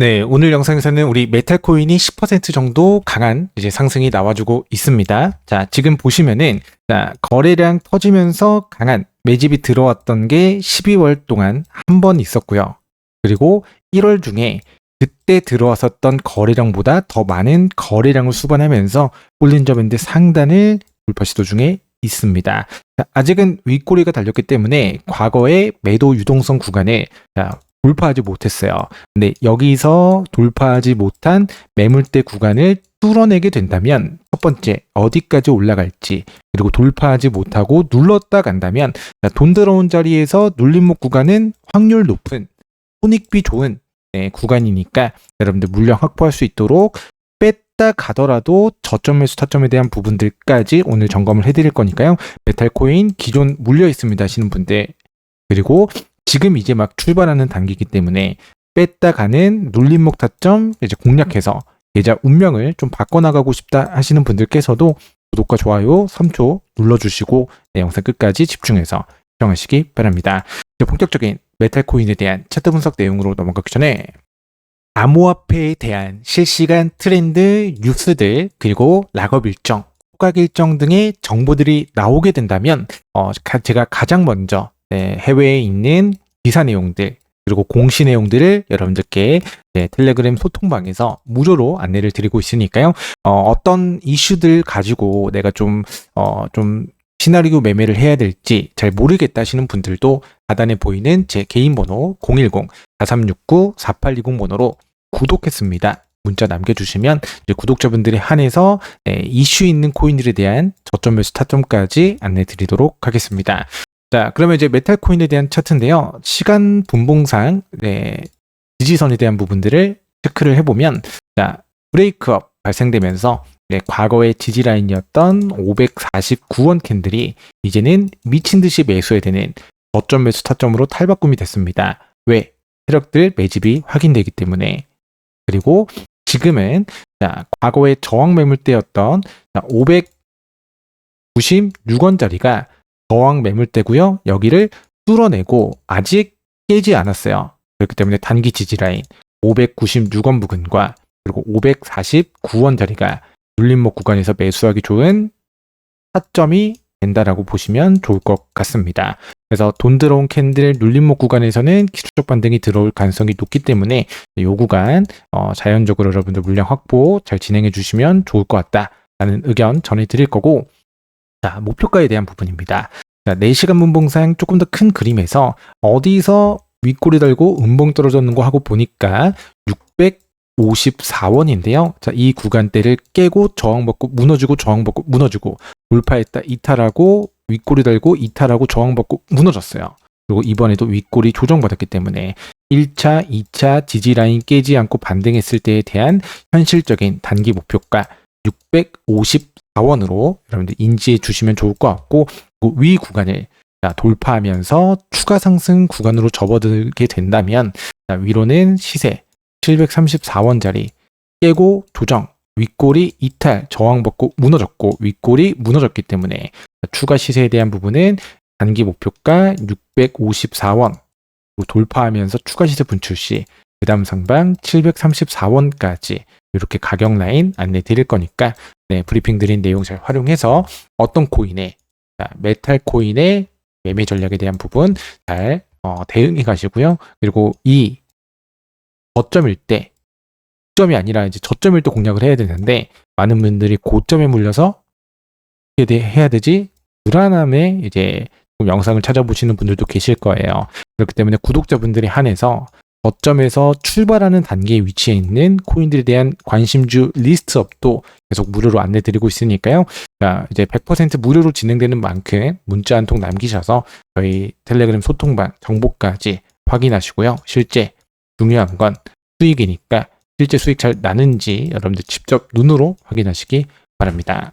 네, 오늘 영상에서는 우리 메탈 코인이 10% 정도 강한 이제 상승이 나와주고 있습니다. 자, 지금 보시면은 자, 거래량 터지면서 강한 매집이 들어왔던 게 12월 동안 한 번 있었고요. 그리고 1월 중에 그때 들어왔었던 거래량보다 더 많은 거래량을 수반하면서 볼린저 밴드 상단을 돌파 시도 중에 있습니다. 자, 아직은 윗꼬리가 달렸기 때문에 과거의 매도 유동성 구간을 자, 돌파하지 못했어요. 근데 여기서 돌파하지 못한 매물대 구간을 뚫어내게 된다면 첫 번째 어디까지 올라갈지 그리고 돌파하지 못하고 눌렀다 간다면 자, 돈 들어온 자리에서 눌림목 구간은 확률 높은 손익비 좋은 네, 구간이니까 여러분들 물량 확보할 수 있도록 뺐다 가더라도 저점 매수 타점에 대한 부분들까지 오늘 점검을 해드릴 거니까요. 메탈코인 기존 물려 있습니다 하시는 분들 그리고 지금 이제 막 출발하는 단계이기 때문에 뺐다 가는 눌림목 타점 이제 공략해서 계좌 운명을 좀 바꿔나가고 싶다 하시는 분들께서도 구독과 좋아요 3초 눌러주시고 내 영상 끝까지 집중해서 시청하시기 바랍니다. 이제 본격적인 메탈코인에 대한 차트 분석 내용으로 넘어가기 전에 암호화폐에 대한 실시간 트렌드 뉴스들 그리고 락업 일정 호각 일정 등의 정보들이 나오게 된다면 어, 가- 제가 가장 먼저 네, 해외에 있는 기사 내용들 그리고 공시 내용들을 여러분들께 네, 텔레그램 소통방에서 무료로 안내를 드리고 있으니까요. 어, 떤 이슈들 가지고 내가 좀, 어, 좀 시나리오 매매를 해야 될지 잘 모르겠다 하시는 분들도 하단에 보이는 제 개인 번호 010-4369-4820 번호로 구독했습니다. 문자 남겨주시면 이제 구독자분들에 한해서 네, 이슈 있는 코인들에 대한 저점 매수 타점까지 안내 드리도록 하겠습니다. 자, 그러면 이제 메탈 코인에 대한 차트인데요. 시간 분봉상 네, 지지선에 대한 부분들을 체크를 해보면 자, 브레이크업 발생되면서 네, 과거의 지지 라인이었던 549원 캔들이 이제는 미친 듯이 매수해야 되는 저점 매수 타점으로 탈바꿈이 됐습니다. 왜? 세력들 매집이 확인되기 때문에 그리고 지금은 자, 과거의 저항 매물대였던 596원짜리가 저항 매물대고요. 여기를 뚫어내고 아직 깨지 않았어요. 그렇기 때문에 단기 지지 라인 596원 부근과 그리고 549원짜리가 눌림목 구간에서 매수하기 좋은 타점이 된다라고 보시면 좋을 것 같습니다. 그래서 돈 들어온 캔들 눌림목 구간에서는 기술적 반등이 들어올 가능성이 높기 때문에 이 구간 어, 자연적으로 여러분들 물량 확보 잘 진행해 주시면 좋을 것 같다라는 의견 전해드릴 거고 자 목표가에 대한 부분입니다. 자, 4시간 분봉상 조금 더 큰 그림에서 어디서 윗꼬리 달고 음봉 떨어졌는 거 하고 보니까 654원인데요. 자, 이 구간대를 깨고 저항받고 무너지고 저항받고 무너지고 돌파했다 이탈하고 윗꼬리 달고 이탈하고 저항받고 무너졌어요. 그리고 이번에도 윗꼬리 조정받았기 때문에 1차, 2차 지지 라인 깨지 않고 반등했을 때에 대한 현실적인 단기 목표가 654 원으로 여러분들 인지해 주시면 좋을 것 같고 그 위 구간을 자, 돌파하면서 추가 상승 구간으로 접어들게 된다면 자, 위로는 시세 734원짜리 깨고 조정 윗골이 이탈 저항받고 무너졌고 윗골이 무너졌기 때문에 추가 시세에 대한 부분은 단기 목표가 654원. 돌파하면서 추가 시세 분출 시 그다음 상방 734원까지 이렇게 가격 라인 안내 드릴 거니까 네, 브리핑 드린 내용 잘 활용해서 어떤 코인에 자, 메탈 코인의 매매 전략에 대한 부분 잘 어, 대응해 가시고요. 그리고 이 저점일 때 고점이 아니라 이제 저점일 때 공략을 해야 되는데 많은 분들이 고점에 물려서 어떻게 돼- 해야 되지? 불안함에 이제 좀 영상을 찾아보시는 분들도 계실 거예요. 그렇기 때문에 구독자분들에 한해서 저점에서 출발하는 단계에 위치해 있는 코인들에 대한 관심주 리스트업도 계속 무료로 안내 드리고 있으니까요. 자, 이제 100% 무료로 진행되는 만큼 문자 한 통 남기셔서 저희 텔레그램 소통방 정보까지 확인하시고요. 실제 중요한 건 수익이니까 실제 수익 잘 나는지 여러분들 직접 눈으로 확인하시기 바랍니다.